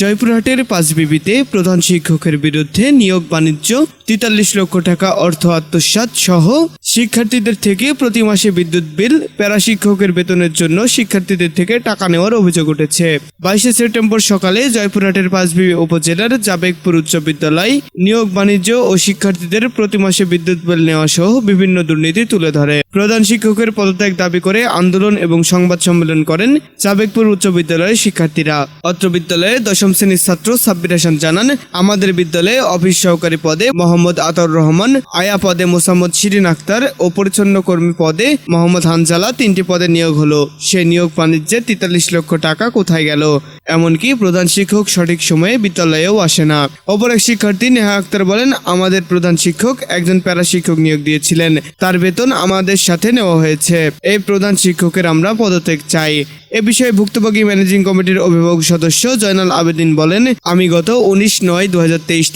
জয়পুরহাটের পাঁচবিবিতে প্রধান শিক্ষকের বিরুদ্ধে নিয়োগ বাণিজ্য, তেতাল্লিশ লক্ষ টাকা অর্থ আত্মসাৎ সহ শিক্ষার্থীদের থেকে প্রতি মাসে বিদ্যুৎ বিল প্যারা শিক্ষকের বেতনের জন্য শিক্ষার্থীদের থেকে টাকা নেওয়ার অভিযোগ উঠেছে। বাইশে সেপ্টেম্বর সকালে জয়পুরহাটের পাঁচবিবি উপজেলার জাবেকপুর উচ্চ বিদ্যালয় নিয়োগ বাণিজ্য ও শিক্ষার্থীদের প্রতি মাসে বিদ্যুৎ বিল নেওয়া সহ বিভিন্ন দুর্নীতি তুলে ধরে। প্রধান শিক্ষকের পদত্যাগ দাবি করে আন্দোলন এবং সংবাদ সম্মেলন করেন জাবেকপুর উচ্চ বিদ্যালয়ের শিক্ষার্থীরা। অত্র বিদ্যালয়ে দশম শ্রেণির ছাত্র সাব্বির হাসান জানান, আমাদের বিদ্যালয়ে অফিস সহকারী পদে মোহাম্মদ আতর রহমান, আয়া পদে মোসাম্মদ শিরিন আক্তার ও পরিচ্ছন্ন কর্মী পদে মোহাম্মদ হানজালা তিনটি পদে নিয়োগ হলো। সে নিয়োগ বাণিজ্যে তেতাল্লিশ লক্ষ টাকা কোথায় গেল? এমনকি প্রধান শিক্ষক সঠিক সময়ে বিদ্যালয়েও আসে না। অপর এক শিক্ষার্থী নেহা আক্তার বলেন, আমাদের প্রধান শিক্ষক একজন প্যারা শিক্ষক নিয়োগ দিয়েছিলেন। তার বেতন আমাদের সাথে নেওয়া হয়েছে। এই প্রধান শিক্ষকের আমরা পদত্যাগ চাই। এ বিষয়ে ভুক্তভোগী ম্যানেজিং কমিটির অভিভাবক সদস্য জয়নাল আবেদিন বলেন, আমি গত উনিশ নয় দু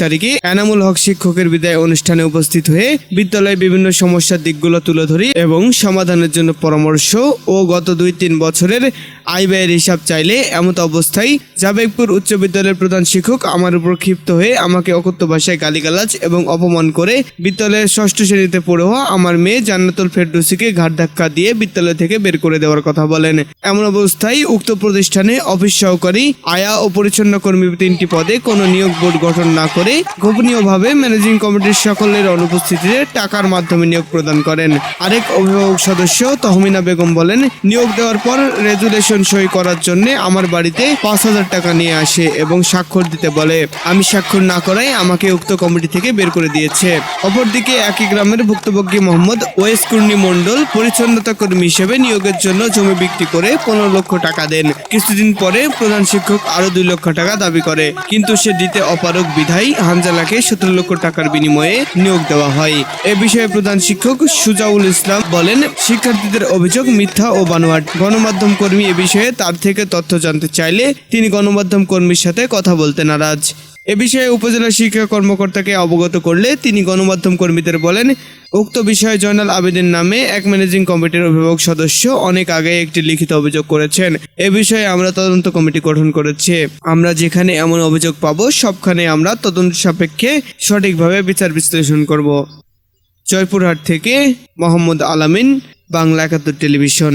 তারিখে এনামুল হক শিক্ষকের বিদায় অনুষ্ঠানে উপস্থিত হয়ে বিদ্যালয়ে বিভিন্ন সমস্যার দিকগুলো তুলে ধরি এবং সমাধানের জন্য পরামর্শ ও গত দুই তিন বছরের আয় ব্যয়ের হিসাব চাইলে এমত অবস্থায় জাবেকপুর উচ্চ বিদ্যালয়ের প্রধান শিক্ষক আমার উপর ক্ষিপ্ত হয়ে আমাকে অকথ্য ভাষায় গালিগালাজ এবং অপমান করে বিদ্যালয়ের ষষ্ঠ শ্রেণীতে পড়ে হওয়া আমার মেয়ে জান্নাতুল ফেরদৌসিকে ঘাট ধাক্কা দিয়ে বিদ্যালয় থেকে বের করে দেওয়ার কথা বলেন। এমন অবস্থায় উক্ত প্রতিষ্ঠানে অফিস সহকারী আয়া ও পরিচ্ছন্ন কর্মী তিনটি পদে কোনো নিয়োগ বোর্ড গঠন না করে গোপনীয়ভাবে ম্যানেজিং কমিটির সকলের অনুপস্থিতিতে টাকার মাধ্যমে নিয়োগ প্রদান করেন। আরেক অভিভাবক সদস্য তহমিনা বেগম বলেন, নিয়োগ দেওয়ার পর রেজুলেশন সই করার জন্য আমার বাড়িতে পাঁচ হাজার টাকা নিয়ে আসে এবং স্বাক্ষর দিতে বলে। আমি স্বাক্ষর না করায় আমাকে উক্ত কমিটি থেকে বের করে দিয়েছে। অপরদিকে একই গ্রামের ভুক্তভোগী মোহাম্মদ ওয়েস কুর্নি মণ্ডল পরিচ্ছন্নতা কর্মী হিসেবে নিয়োগের জন্য জমি বিক্রি করে পনেরো লক্ষ টাকা দেন। কিছুদিন পরে প্রধান শিক্ষক আরও দুই লক্ষ টাকা দাবি করে। কিন্তু সে দিতে অপারক বিধায় হানজালাকে সতেরো লক্ষ টাকার বিনিময়ে নিয়োগ দেওয়া হয়। এ বিষয়ে প্রধান শিক্ষক সুজাউল ইসলাম বলেন, শিক্ষার্থীদের অভিযোগ মিথ্যা ও বানোয়াট। গণমাধ্যম কর্মী এ বিষয়ে তার থেকে তথ্য জানতে চাইলে তিনি গণমাধ্যম কর্মীর সাথে কথা বলতে নারাজ। এ বিষয়ে উপজেলা শিক্ষা কর্মকর্তাকে অবগত করলে তিনি গণমাধ্যম কর্মীদের বলেন, উক্ত বিষয়ে জয়নাল আবেদিন নামে এক ম্যানেজিং কমিটির অভিভাবক সদস্য অনেক আগে একটি লিখিত অভিযোগ করেছেন। এ বিষয়ে আমরা তদন্ত কমিটি গঠন করেছি। আমরা যেখানে এমন অভিযোগ পাবো, সবখানে আমরা তদন্ত সাপেক্ষে সঠিকভাবে বিচার বিশ্লেষণ করব। জয়পুরহাট থেকে মোহাম্মদ আলামিন, বাংলা একাত্তর টেলিভিশন।